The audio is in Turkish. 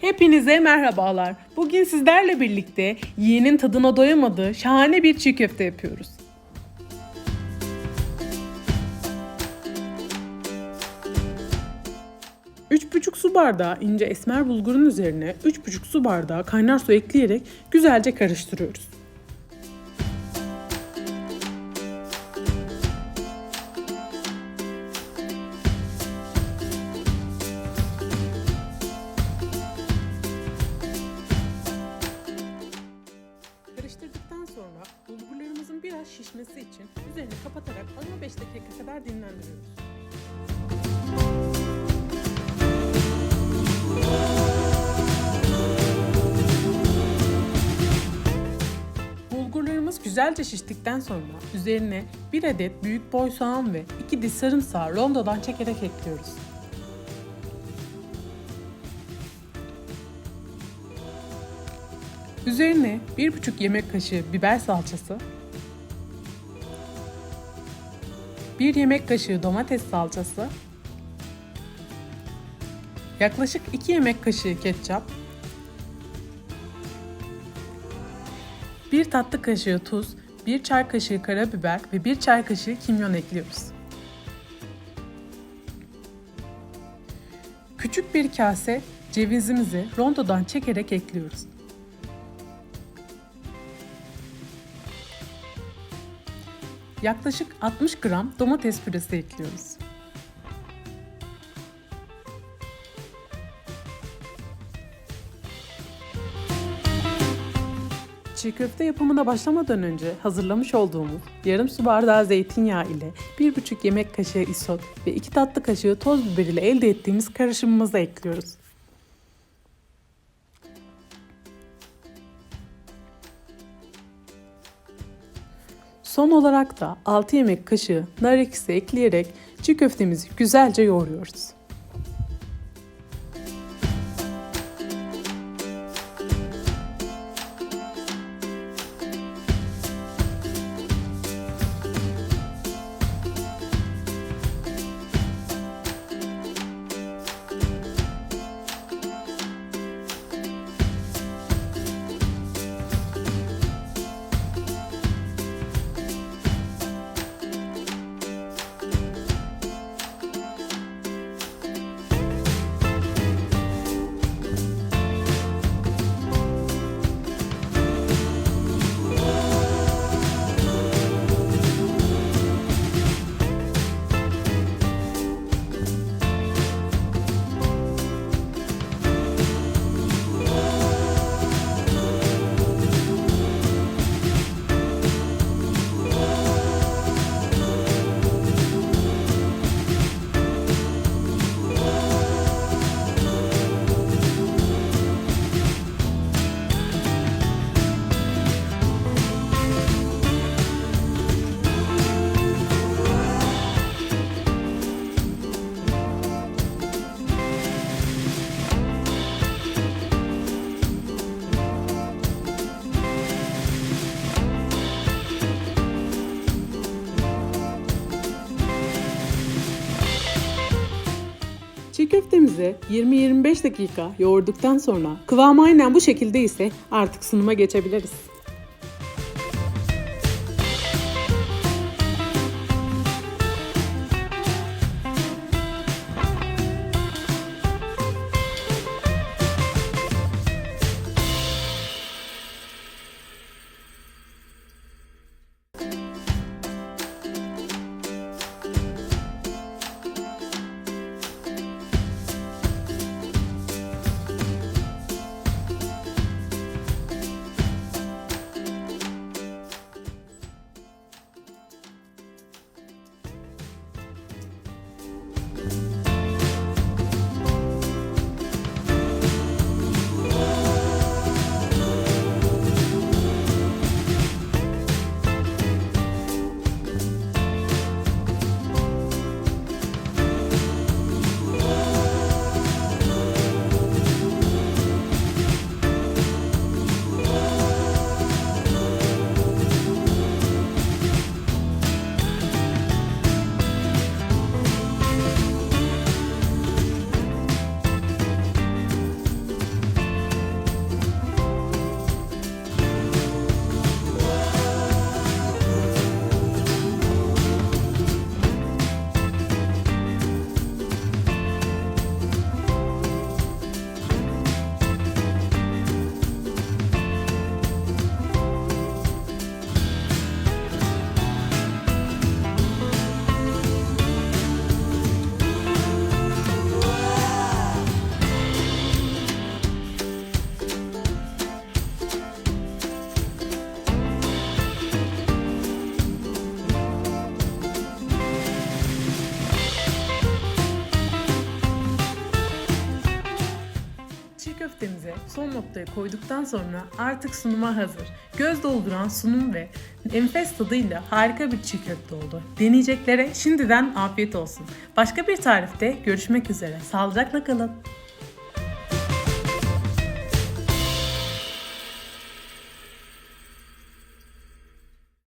Hepinize merhabalar. Bugün sizlerle birlikte yiyenin tadına doyamadığı şahane bir çiğ köfte yapıyoruz. Üç buçuk su bardağı ince esmer bulgurun üzerine üç buçuk su bardağı kaynar su ekleyerek güzelce karıştırıyoruz. Şişmesi için üzerini kapatarak 15 dakika kadar dinlendiriyoruz. Bulgurlarımız güzelce şiştikten sonra üzerine 1 adet büyük boy soğan ve 2 diş sarımsağı rondodan çekerek ekliyoruz. Üzerine 1,5 yemek kaşığı biber salçası, 1 yemek kaşığı domates salçası, yaklaşık 2 yemek kaşığı ketçap, 1 tatlı kaşığı tuz, 1 çay kaşığı karabiber ve 1 çay kaşığı kimyon ekliyoruz. Küçük bir kase cevizimizi rondodan çekerek ekliyoruz. Yaklaşık 60 gram domates püresi ekliyoruz. Çiğ köfte yapımına başlamadan önce hazırlamış olduğumuz yarım su bardağı zeytinyağı ile 1,5 yemek kaşığı isot ve 2 tatlı kaşığı toz biber ile elde ettiğimiz karışımımızı ekliyoruz. Son olarak da 6 yemek kaşığı nar ekşisi ekleyerek çiğ köftemizi güzelce yoğuruyoruz. Çiğ köftemizi 20-25 dakika yoğurduktan sonra kıvamı aynen bu şekilde ise artık sunuma geçebiliriz. Köftemize son noktayı koyduktan sonra artık sunuma hazır. Göz dolduran sunum ve enfes tadıyla harika bir çiğ köfte oldu. Deneyeceklere şimdiden afiyet olsun. Başka bir tarifte görüşmek üzere. Sağlıcakla kalın.